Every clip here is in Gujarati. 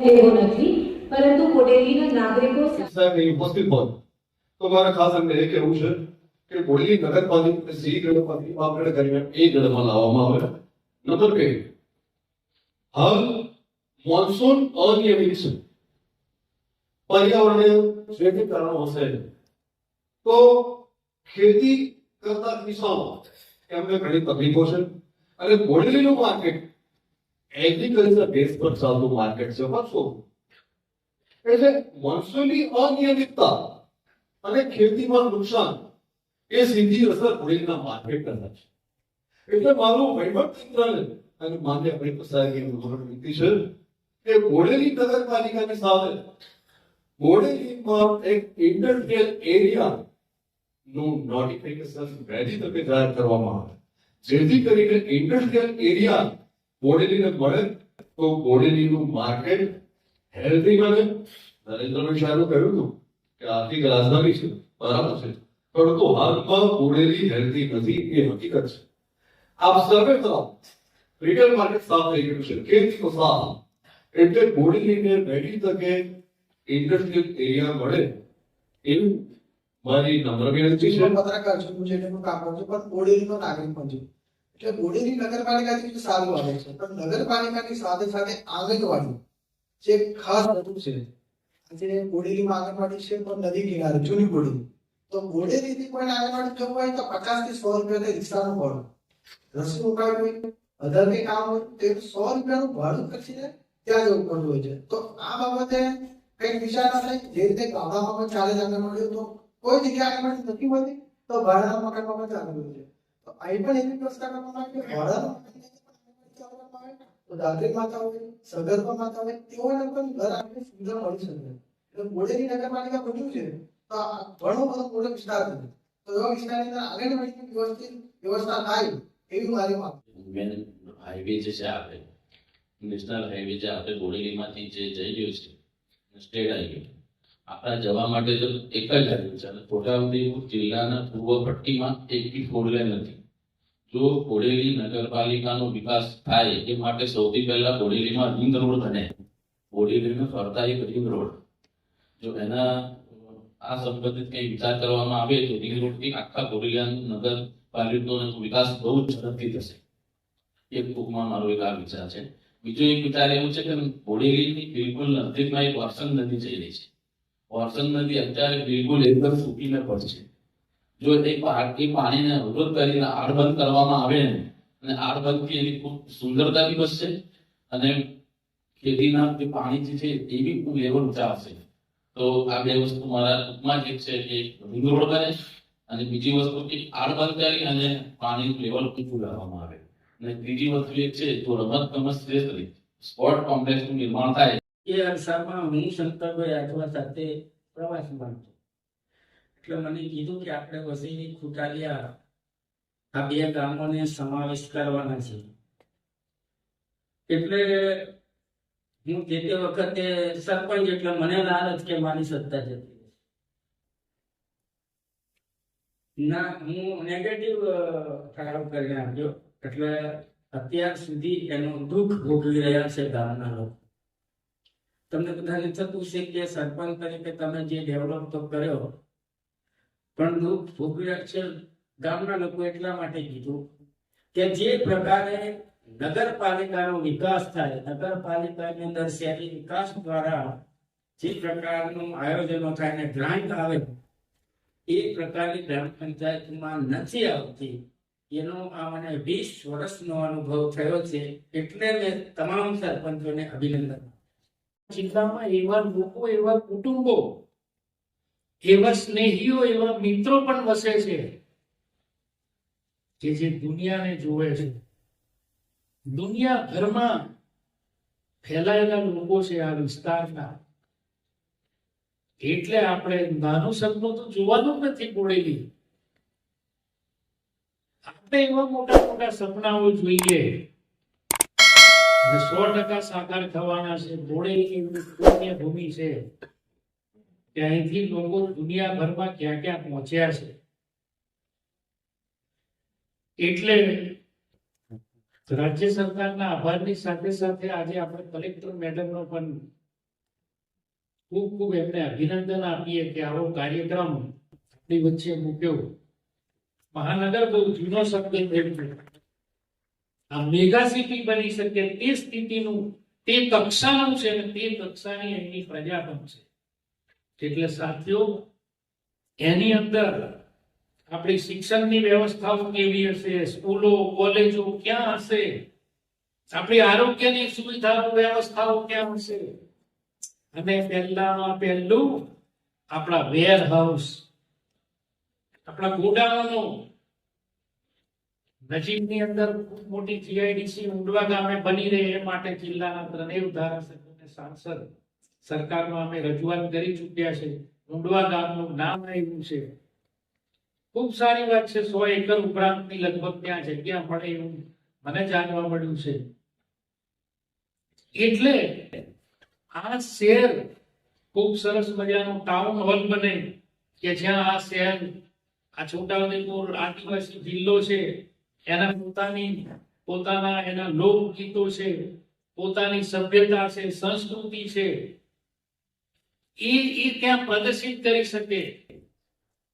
એવો નથી, પરંતુ બોડેલીના નાગરિકો સાહેબ ઉપસ્થિત હોત તો મારે ખાસ એમને એ કહેવું છે કે બોડેલી નગરપાલિકા સી ગણપાલિકા આપણે કરીને એ ગણમાં લાવવામાં આવે. નંબર બે હાલ મોન્સૂન અનિયમિત છે. પર્યાવરણીય ખેતી કારણો હશે. તો ખેતી કરતા કિસાનો એમને ઘણી તકલીફો છે. અને બોડેલીનું માર્કેટ એગ્રીકલ્ચર બેઝ પર ચાલતું માર્કેટ છે પાછું એટલે મોન્સૂનની અનિયમિતતા અને ખેતીમાં નુકસાન, એ સીધી અસર બોડેલીના માર્કેટ પર છે. એટલે મારું વહીવટ તંત્રને અને માન્ય સાહેબની વિનંતી છે કે બોડેલી નગરપાલિકાની સાથે બોડેલીમાં એક ઇન્ડસ્ટ્રીયલ એરિયા નું નોટિફિકેશન વહેલી તકે જાહેર કરવામાં આવે. જેથી કરીને ઇન્ડસ્ટ્રીયલ એરિયા બોડેલીને મળે. તો બોડેલીનું માર્કેટ હેલ્ધી બને. નરેન્દ્રભાઈ સાહેબે કહ્યું હતું કે આર્થિક રાજધાની છે. બરાબર છે. પરંતુ હાલમાં બોડેલી હેલ્ધી નથી, એ હકીકત છે. આપ સર્વે તરફ રિટેલ માર્કેટ સાફ થઈ ગયું છે. ખેતી તો સાફ. એટલે બોડેલીને વહેલી તકે ઇન્ડસ્ટ્રીયલ એરિયા મળે એવું મારી નમ્ર વિનંતી છે. પત્રકાર છું, હું જેટલું કામ કરું છું, પણ બોડેલીનો નાગરિક પણ છું. એટલે બોડેલી નગરપાલિકાથી સારું આવે છે. પણ નગરપાલિકાની સાથે સાથે આંગણવાડી જે ખાસ વસ્તુ છે, આજે બોડેલીમાં આંગણવાડી છે, પણ નદી કિનારે, જૂની બોડેલી. તો બોડેલીથી પણ આંગણવાડી જવું હોય તો પચાસથી સો રૂપિયા રિક્ષાનું ભાડું. રસ્તો ઉપાડવી હોય, અધર કઈ કામ હોય, તો સો સો રૂપિયાનું ભાડું ખર્ચીને ત્યાં જવું પડતું હોય છે. તો આ બાબતે કઈ વિચાર ના થાય, જે રીતે ગામડામાં પણ ચાલે જ આંગણવાડીઓ, તો કોઈ જગ્યાએ આંગણવાડી નથી હોતી, તો ભાડાના મકાનમાં પણ ચાલુ હોય છે. તો અહીં પણ એવી વ્યવસ્થા કરવામાં આવી કે આવે તો દાદરી માતા હોય સગર્ભા માતા હોય તેઓને પણ ઘર આપણી સુવિધા મળી શકે. એટલે બોડેલી નગરપાલિકા બન્યું છે, તો ઘણો બધો મોટો વિસ્તાર છે. તો એવા વિસ્તારની અંદર આંગણવાડીની વ્યવસ્થિત વ્યવસ્થા થાય એવી મારી માંગ મેન હાઈવે જે છે આપણે, નેશનલ હાઈવે જે આપણે બોડેલીમાંથી જે જઈ રહ્યું છે, સ્ટેટ હાઈવે. આપણા જવા માટે તો એક જ હાઈવે છે. અને છોટાઉદેપુર જિલ્લાના પૂર્વ પટ્ટીમાં એક બી ફોર લેન નથી જો બોડેલી નગરપાલિકાનો વિકાસ થાય, એ માટે સૌથી પહેલા બોડેલીમાં રિંગ રોડ બને. બોડેલીનો ફરતા એક રિંગ રોડ. જો એના આ સંબંધિત કંઈ વિચાર કરવામાં આવે, તો રિંગ રોડથી આખા બોડેલિયા નગરપાલિકાનો વિકાસ બહુ જ ઝડપથી થશે. એક ટૂંકમાં મારો એક આ વિચાર છે. બીજો એક વિચાર એવું છે કે બોડેલીની બિલકુલ નજીકમાં એક વર્સન નદી જઈ રહી છે. વર્સન નદી અત્યારે બિલકુલ એકદમ સૂકીને પડશે જો એ પા- એ પાણીને અવરોધ કરીને આડબંધ કરવામાં આવે ને, અને આડબંધથી એની ખૂબ સુંદરતા બી વધશે અને ખેતીના જે પાણી છે એ બી લેવલ ઊંચા હશે તો આ બે વસ્તુ મારા ટૂંકમાં જે એક છે એ રોડ બને અને બીજી વસ્તુ કે આડબંધ કરી અને પાણીનું લેવલ ઊંચું લાવવામાં આવે. અને ત્રીજી વસ્તુ એક છે તો રમત ગમત શ્રેષ્ઠ સ્પોર્ટ કોમ્પ્લેક્સનું નિર્માણ થાય એ અરસામાં હું શંકરભાઈ આઠવા સાથે પ્રવાસમાં હતો એટલે મને કીધું કે આપણે વસીની ખુટાલિયા આ બે ગામોને સમાવેશ કરવાના છે. એટલે હું તે તે વખતે સરપંચ એટલે મને લાલચ કે મારી સત્તા જતી ના, હું નેગેટિવ ઠરાવ કરીને આવ્યો એટલે અત્યાર સુધી એનું દુઃખ ભોગવી રહ્યા છે ગામના લોકો. તમને બધાને થતું છે કે સરપંચ તરીકે તમે જે ડેવલપ તો કર્યો, પણ દુઃખ ભોગવ્યા છે ગામના લોકો એટલા માટે કીધું કે જે પ્રકારે નગરપાલિકાનો વિકાસ થાય, નગરપાલિકાની અંદર શહેરી વિકાસ દ્વારા જે પ્રકારનું આયોજનો થાય ને ગ્રાન્ટ આવે, એ પ્રકારની ગ્રામ પંચાયતમાં નથી આવતી. એનો આ મને વીસ વર્ષનો અનુભવ થયો છે. એટલે મેં તમામ સરપંચોને અભિનંદન. જિલ્લામાં એવા લોકો, એવા કુટુંબો, એવા સ્નેહીઓ, એવા મિત્રો પણ વસે છે, કે જે દુનિયાને જોવે છે. દુનિયાભરમાં ફેલાયેલા લોકો છે આ વિસ્તારના. એટલે આપણે નાનું સપનું તો જોવાનું નથી બોડેલી આપણે એવા મોટા મોટા સપનાઓ જોઈએ. સો ટકા સાકાર થવાના છે. બોડેલી પુણ્ય ભૂમિ છે. કે લોકો દુનિયાભરમાં ક્યાં ક્યાં પહોંચ્યા છે. એટલે રાજ્ય સરકારના આભારની સાથે સાથે આજે આપણે કલેક્ટર મેડમનો પણ ખૂબ ખૂબ એમને અભિનંદન આપીએ કે આવો કાર્યક્રમ આપણી વચ્ચે મૂક્યો. મહાનગર બહુ જૂનો શબ્દ આ મેગા સિટી બની શકે તે સ્થિતિનું, તે કક્ષાનું છે અને તે કક્ષાની એની પ્રજા છે. એટલે સાથીઓ, એની અંદર આપણી શિક્ષણની વ્યવસ્થાઓ કેવી હશે, સ્કૂલો, કોલેજો ક્યાં હશે? આપણી આરોગ્યની સુવિધાઓ, વ્યવસ્થાઓ ક્યાં હશે? અને પહેલામાં પહેલું આપણા વેર હાઉસ આપણા ગોડાઉનો નજીકની અંદર મોટી જીઆઈડીસી ઉંડવા ગામે બની રહે એ માટે જિલ્લાના ત્રણેય ધારાસભ્યોને સાંસદ સરકારમાં અમે રજૂઆત કરી ચૂક્યા છે. ઉંડવા ગામનું નામ આવ્યું છે. ખૂબ સારી વાત છે, સો એકર ઉપરાંતની લગભગ ત્યાં જગ્યા મળે એવું મને જાણવા મળ્યું છે. એટલે આ શહેર ખૂબ સરસ મજાનું ટાઉન હોલ બને કે જ્યાં આ શહેર, આ છોટાઉદેપુર આદિવાસી જિલ્લો છે એના પોતાની, પોતાના એના લોકગીતો છે, પોતાની સભ્યતા છે, સંસ્કૃતિ છે, એ એ ત્યાં પ્રદર્શિત કરી શકે?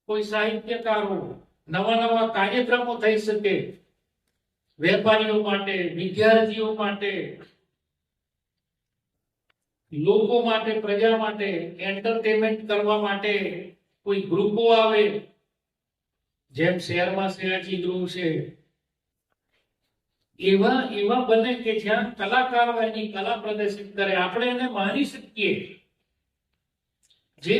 કોઈ સાહિત્યકારો નવા નવા કાર્યક્રમો થઈ શકે? વેપારીઓ માટે, વિદ્યાર્થીઓ માટે, લોકો માટે, પ્રજા માટે એન્ટરટેનમેન્ટ કરવા માટે કોઈ ગ્રુપો આવે? જેમ શહેરમાં શેરાજી ગૃહ છે એવા એવા બને કે જ્યાં કલાકારો એની કલા પ્રદર્શિત કરે. આપણે એને માની શકીએ. જે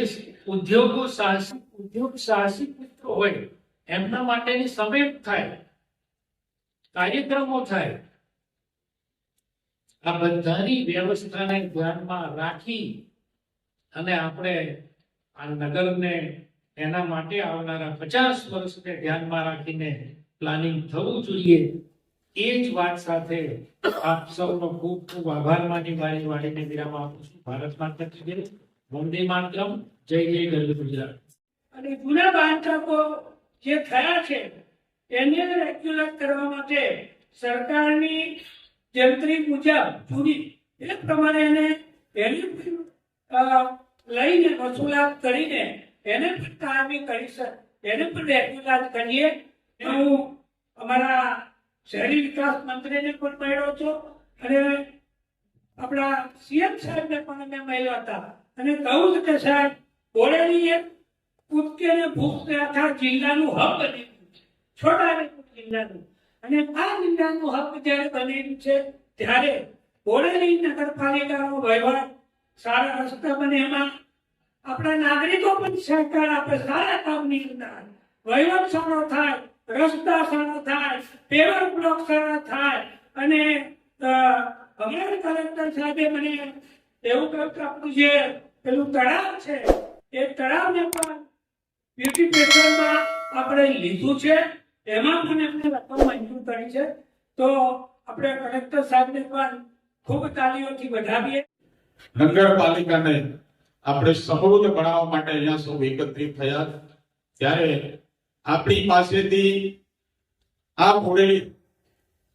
ઉદ્યોગો સાહસિક, ઉદ્યોગ સાહસિક મિત્રો હોય, એમના માટેની સમેટ થાય, કાર્યક્રમો થાય. આ બધાની વ્યવસ્થાને ધ્યાનમાં રાખી અને આપણે આ નગરને એના માટે આવનારા પચાસ વર્ષને ધ્યાનમાં રાખીને પ્લાનિંગ થવું જોઈએ. એ જ વાત સાથે આપ સૌનો ખૂબ ખૂબ આભાર માની મારી વાણીને વિરામ આપું છું. ભારત માતા જય. વંદે માતરમ. જય જય ગરવી ગુજરાત. અને જૂના બાંધકો જે થયા છે, એને રેગ્યુલર કરવા માટે સરકારની જંત્રી મુજબ જૂની એ પ્રમાણે એને એની લઈને વસૂલાત કરીને એને પણ કામી કરી શકે, એને પણ રેગ્યુલર કરીએ. હું અમારા શહેરી વિકાસ મંત્રીને પણ મળ્યો છો અને આપણા સીએમ સાહેબને પણ અમે મળ્યા હતા. અને કહું કે સાહેબ બોરેલી એક કૂદકે ને ભૂખને આખા જિલ્લાનું હબ બની ગયું છે. છોટાઉદેપુર જિલ્લાનું. અને આ જિલ્લાનું હબ જ્યારે બનેલું છે, ત્યારે બોરેલી નગરપાલિકાનો વહીવટ સારા રસ્તા બને એમાં. આપણા નાગરિકો પણ સહકાર આપે, સારા કામની અંદર વહીવટ સારો થાય. રસ્તા સારા થાય પેવર બ્લોક સારા થાય અને અ, કલેક્ટર સાહેબે મને એવું કહ્યું કે આપણું જે પેલું તળાવ છે એ તળાવને પણ બ્યુટિફિકેશનમાં આપણે લીધું છે. એમાં પણ એમને રકમ મંજૂર કરી છે. તો આપણે કલેક્ટર સાહેબને પણ ખૂબ તાલીઓથી વધાવીએ. નગરપાલિકાને આપણે સમૃદ્ધ બનાવવા માટે અહીંયા સૌ એકત્રિત થયા. ત્યારે આપણી પાસેથી આ મોડેલી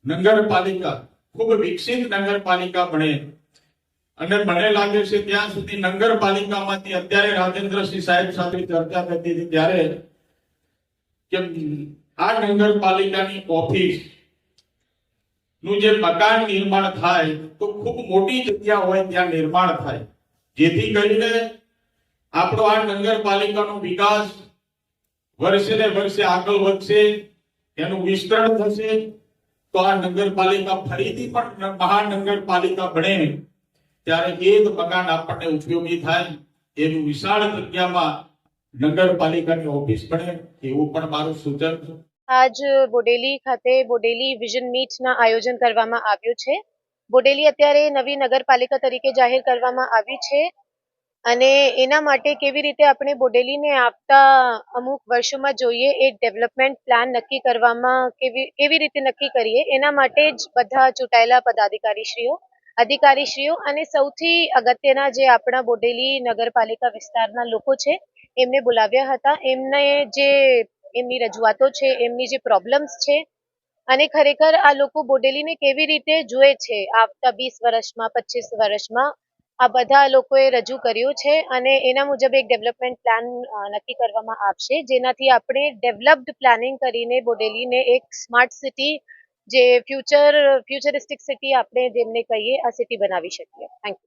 નગરપાલિકા, ખૂબ વિકસિત નગરપાલિકા બને. અને મને લાગે છે ત્યાં સુધી નગરપાલિકામાંથી અત્યારે રાજેન્દ્રસિંહ સાહેબ સાથે ચર્ચા થતી હતી ત્યારે કે આ નગરપાલિકાની ઓફિસનું જે મકાન નિર્માણ થાય તો ખૂબ મોટી જગ્યા હોય ત્યાં નિર્માણ થાય. જેથી કરીને આપણો આ નગરપાલિકાનો વિકાસ વર્ષે ને વર્ષે આગળ વધશે એનું વિસ્તરણ થશે, તો આ નગરપાલિકા ફરીથી પણ મહાનગરપાલિકા બને. ત્યારે એ જ મકાન આપણને ઉપયોગી થાય એનું વિશાળ જગ્યામાં નગરપાલિકાની ઓફિસ બને, એવું પણ મારું સૂચન છે. આજ બોડેલી ખાતે બોડેલી વિઝન મીટના આયોજન કરવામાં આવ્યું છે. બોડેલી અત્યારે નવી નગરપાલિકા તરીકે જાહેર કરવામાં આવી છે. અને એના માટે કેવી રીતે આપણે બોડેલીને આવતા અમુક વર્ષોમાં જોઈએ, એ ડેવલપમેન્ટ પ્લાન નક્કી કરવામાં કેવી કેવી રીતે નક્કી કરીએ, એના માટે જ બધા ચૂંટાયેલા પદાધિકારીશ્રીઓ, અધિકારીશ્રીઓ અને સૌથી અગત્યના જે આપણા બોડેલી નગરપાલિકા વિસ્તારના લોકો છે, એમને બોલાવ્યા હતા. એમને જે, એમની રજૂઆતો છે, એમની જે પ્રોબ્લેમ્સ છે, અને ખરેખર આ લોકો બોડેલીને કેવી રીતે જુએ છે, આવતા વીસ વર્ષમાં, પચીસ વર્ષમાં આ બધા લોકોએ રજૂ કર્યું છે અને એના મુજબ એક ડેવલપમેન્ટ પ્લાન નક્કી કરવામાં આવશે. જેનાથી આપણે ડેવલપ્ડ પ્લાનિંગ કરીને બોડેલીને એક સ્માર્ટ સિટી, જે ફ્યુચર, ફ્યુચરિસ્ટિક સિટી આપણે જેમને કહીએ, આ સિટી બનાવી શકીએ. Thank you.